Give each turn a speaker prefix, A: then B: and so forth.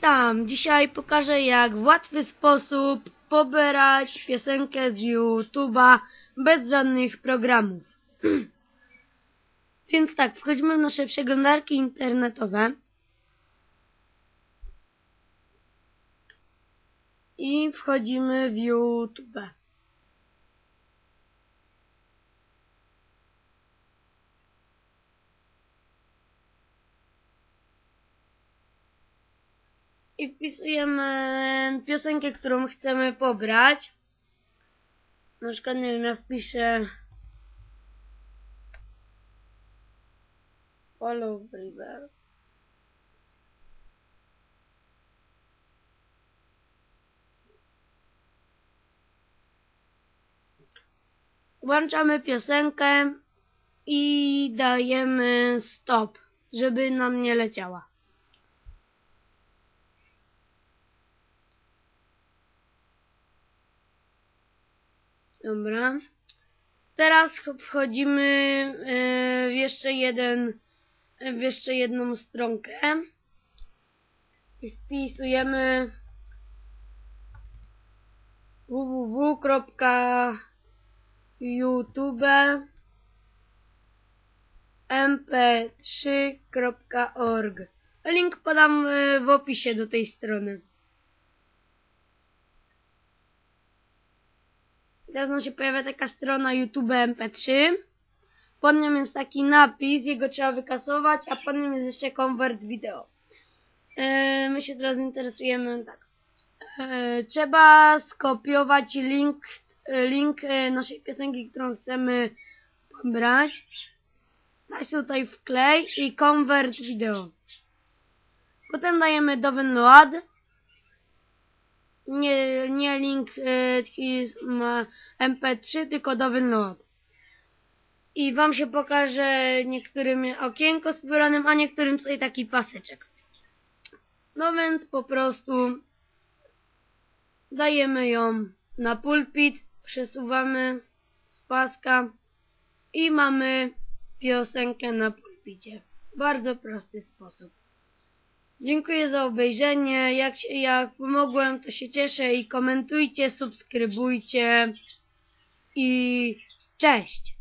A: Witam! Dzisiaj pokażę jak w łatwy sposób pobierać piosenkę z YouTube'a bez żadnych programów. Więc tak, wchodzimy w nasze przeglądarki internetowe i wchodzimy w YouTube. I wpisujemy piosenkę, którą chcemy pobrać. Na przykład, nie wiem, ja wpiszę Follow River. Włączamy piosenkę i dajemy stop, żeby nam nie leciała. Dobra. Teraz wchodzimy e, w jeszcze jeden, w jeszcze jedną stronkę i wpisujemy www.youtube mp3.org Link podam e, w opisie do tej strony. Teraz nam się pojawia taka strona YouTube MP3. Pod nią jest taki napis, jego trzeba wykasować, a pod nim jest jeszcze convert video. Yy, my się teraz interesujemy tak. Yy, trzeba skopiować link, link yy, naszej piosenki, którą chcemy pobrać. Dać tutaj wklej i convert video. Potem dajemy download nie, nie link y, mp3, tylko download. I wam się pokaże niektórym okienko z pobranym, a niektórym tutaj taki paseczek. No więc po prostu dajemy ją na pulpit, przesuwamy z paska i mamy piosenkę na pulpicie. Bardzo prosty sposób. Dziękuję za obejrzenie. Jak, jak pomogłem, to się cieszę i komentujcie, subskrybujcie i cześć!